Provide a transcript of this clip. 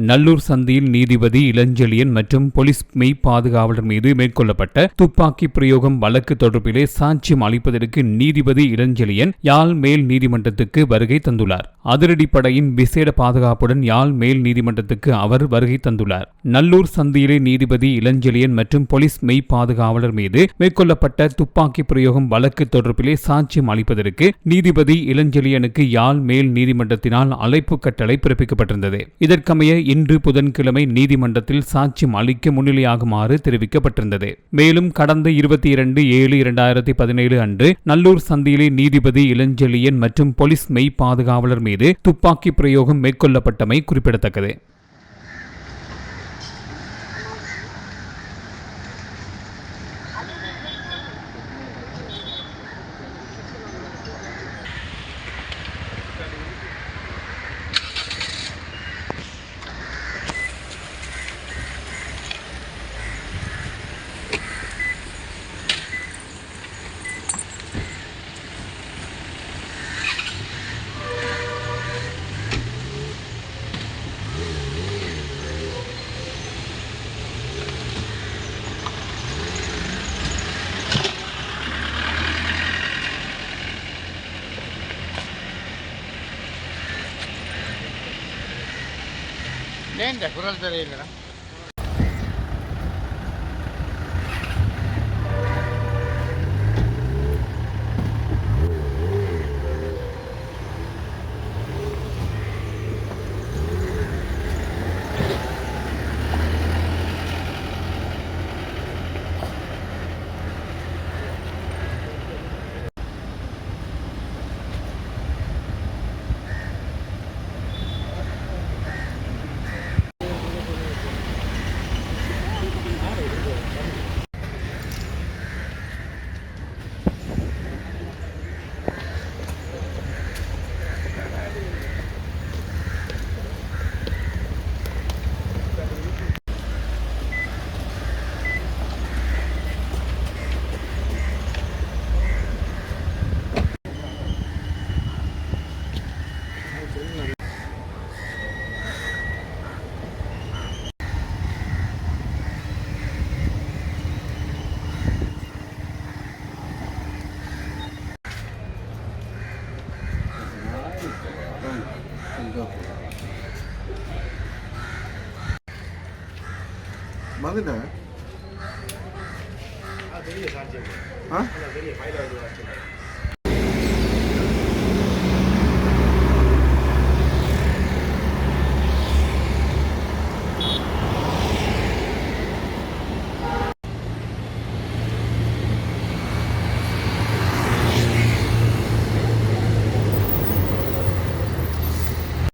நல்லூர் சந்தியில் நீதிபதி இளஞ்செழியன் மற்றும் போலீஸ் மெய் பாதுகாவலர் மீது மேற்கொள்ளப்பட்ட துப்பாக்கி பிரயோகம் வழக்கு தொடர்பிலே சாட்சியம் அளிப்பதற்கு நீதிபதி இளஞ்செழியன் யாழ் மேல் நீதிமன்றத்துக்கு வருகை தந்துள்ளார். அதிரடிப்படையின் விசேட பாதுகாப்புடன் யாழ் மேல் நீதிமன்றத்துக்கு அவர் வருகை தந்துள்ளார். நல்லூர் சந்தியிலே நீதிபதி இளஞ்செழியன் மற்றும் போலீஸ் மெய் பாதுகாவலர் மீது மேற்கொள்ளப்பட்ட துப்பாக்கி பிரயோகம் வழக்கு தொடர்பிலே சாட்சியம் அளிப்பதற்கு நீதிபதி இளஞ்செழியனுக்கு யாழ் மேல் நீதிமன்றத்தினால் அழைப்பு கட்டளை பிறப்பிக்கப்பட்டிருந்தது. இதற்கமைய இன்று புதன்கிழமை நீதிமன்றத்தில் சாட்சியம் அளிக்க முன்னிலையாகுமாறு தெரிவிக்கப்பட்டிருந்தது. மேலும் கடந்த இருபத்தி இரண்டு ஏழு இரண்டாயிரத்தி பதினேழு அன்று நல்லூர் சந்தியிலே நீதிபதி இளஞ்செழியன் மற்றும் போலீஸ் மெய் பாதுகாவலர் மீது துப்பாக்கி பிரயோகம் மேற்கொள்ளப்பட்டமை குறிப்பிடத்தக்கது. ಏನ್ ಡೆಕೋರಲ್ ಥರ ಇಲ್ಲ ஏன் குரல் தெரியலடா வந்துட்டேன் ஆ?